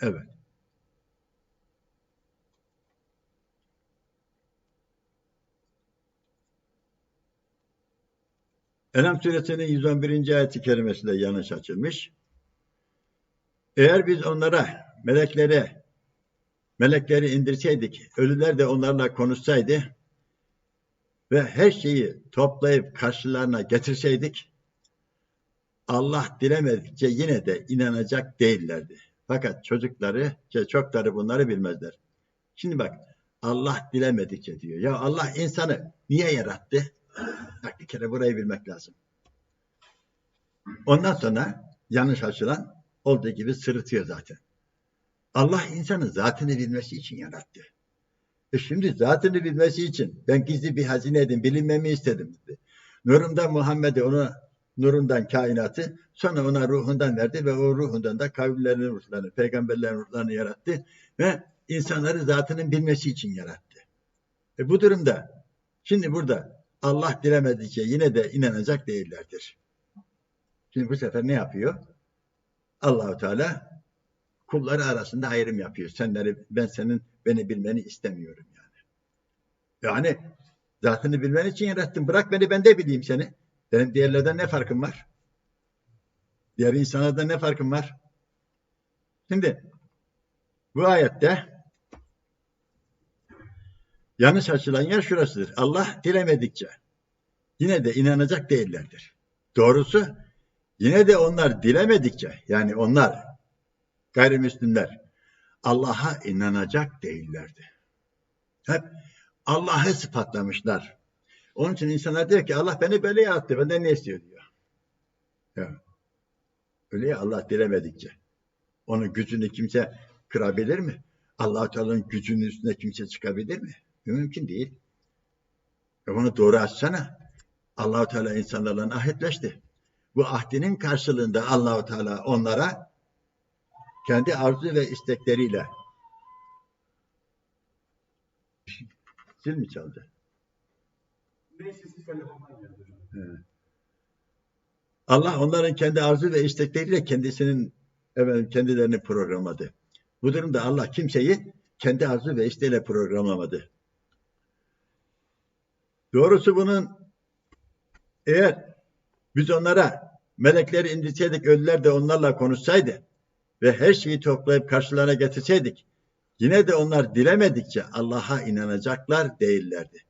Evet. Enam suresinin 111. ayeti kerimesi de yanlış açılmış. Eğer biz onlara, meleklere, melekleri indirseydik, ölüler de onlarla konuşsaydı ve her şeyi toplayıp karşılarına getirseydik, Allah dilemedikçe yine de inanacak değillerdi. Fakat çocukları, şey, çokları bunları bilmezler. Şimdi bak, Allah dilemedikçe diyor. Ya Allah insanı niye yarattı? Bak bir kere burayı bilmek lazım. Ondan sonra yanlış açılan olduğu gibi sırıtıyor zaten. Allah insanın zatını bilmesi için yarattı. E şimdi zatını bilmesi için ben gizli bir hazine edin, bilinmemi istedim dedi. Nurumdan Muhammed'e ona nurundan kainatı sonra ona ruhundan verdi ve o ruhundan da kavimlerin ruhlarını, peygamberlerin ruhlarını yarattı ve insanları zatının bilmesi için yarattı. E bu durumda şimdi burada Allah dilemedikçe yine de inanacak değillerdir. Şimdi bu sefer ne yapıyor? Allahu Teala kulları arasında ayrım yapıyor. Senleri ben senin beni bilmeni istemiyorum yani. Yani zatını bilmen için yarattım. Bırak beni ben de bileyim seni. Benim diğerlerden ne farkım var? Diğer insanlardan ne farkım var? Şimdi bu ayette yanlış açılan yer şurasıdır. Allah dilemedikçe yine de inanacak değillerdir. Doğrusu yine de onlar dilemedikçe yani onlar gayrimüslimler Allah'a inanacak değillerdi. Hep Allah'ı sıfatlamışlar. Onun için insanlar diyor ki Allah beni böyle yarattı. Benden ne istiyor diyor. Ya. Öyle ya Allah dilemedikçe. Onun gücünü kimse kırabilir mi? allah Teala'nın gücünün üstüne kimse çıkabilir mi? Mümkün değil. E bunu doğru açsana. allah Teala insanlarla ahitleşti. Bu ahdinin karşılığında Allahu Teala onlara kendi arzu ve istekleriyle zil mi çaldı? Allah onların kendi arzu ve istekleriyle kendisinin efendim, kendilerini programladı. Bu durumda Allah kimseyi kendi arzu ve isteğiyle programlamadı. Doğrusu bunun eğer biz onlara melekleri indirseydik, ölüler de onlarla konuşsaydı ve her şeyi toplayıp karşılarına getirseydik, yine de onlar dilemedikçe Allah'a inanacaklar değillerdi.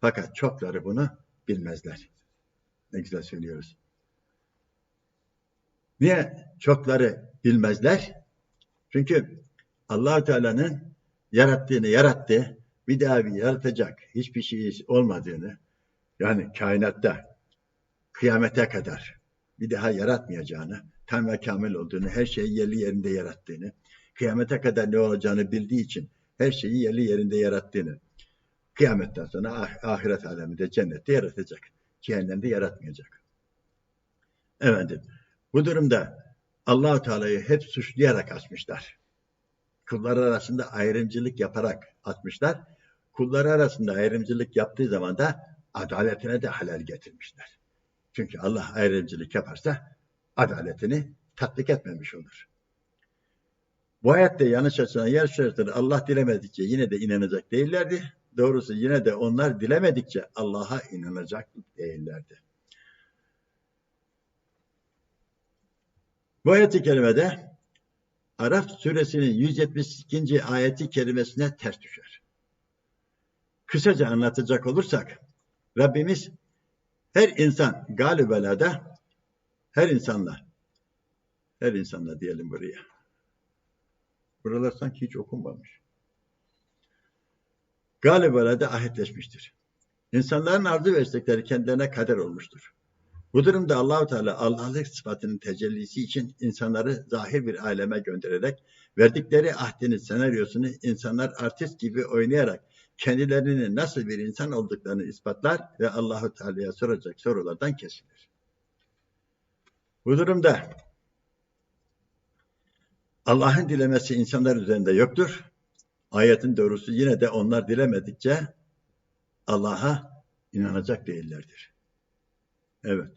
Fakat çokları bunu bilmezler. Ne güzel söylüyoruz. Niye çokları bilmezler? Çünkü allah Teala'nın yarattığını yarattı, bir daha bir yaratacak hiçbir şey olmadığını, yani kainatta kıyamete kadar bir daha yaratmayacağını, tam ve kamil olduğunu, her şeyi yerli yerinde yarattığını, kıyamete kadar ne olacağını bildiği için her şeyi yerli yerinde yarattığını, kıyametten sonra ah, ahiret aleminde cennette yaratacak. Cehennemde yaratmayacak. Efendim, bu durumda Allahu Teala'yı hep suçlayarak açmışlar. Kullar arasında ayrımcılık yaparak atmışlar. Kulları arasında ayrımcılık yaptığı zaman da adaletine de halel getirmişler. Çünkü Allah ayrımcılık yaparsa adaletini tatbik etmemiş olur. Bu ayette yanlış açılan yer şurasıdır. Allah dilemedikçe yine de inanacak değillerdi. Doğrusu yine de onlar dilemedikçe Allah'a inanacak değillerdi. Bu ayet-i kerimede Araf suresinin 172. ayeti kerimesine ters düşer. Kısaca anlatacak olursak Rabbimiz her insan galibelada her insanla her insanla diyelim buraya. Buralar sanki hiç okunmamış. Galiba da ahitleşmiştir. İnsanların arzu ve istekleri kendilerine kader olmuştur. Bu durumda Allahu Teala Allah'lık sıfatının tecellisi için insanları zahir bir aleme göndererek verdikleri ahdinin senaryosunu insanlar artist gibi oynayarak kendilerinin nasıl bir insan olduklarını ispatlar ve Allahu Teala'ya soracak sorulardan kesilir. Bu durumda Allah'ın dilemesi insanlar üzerinde yoktur. Ayetin doğrusu yine de onlar dilemedikçe Allah'a inanacak değillerdir. Evet.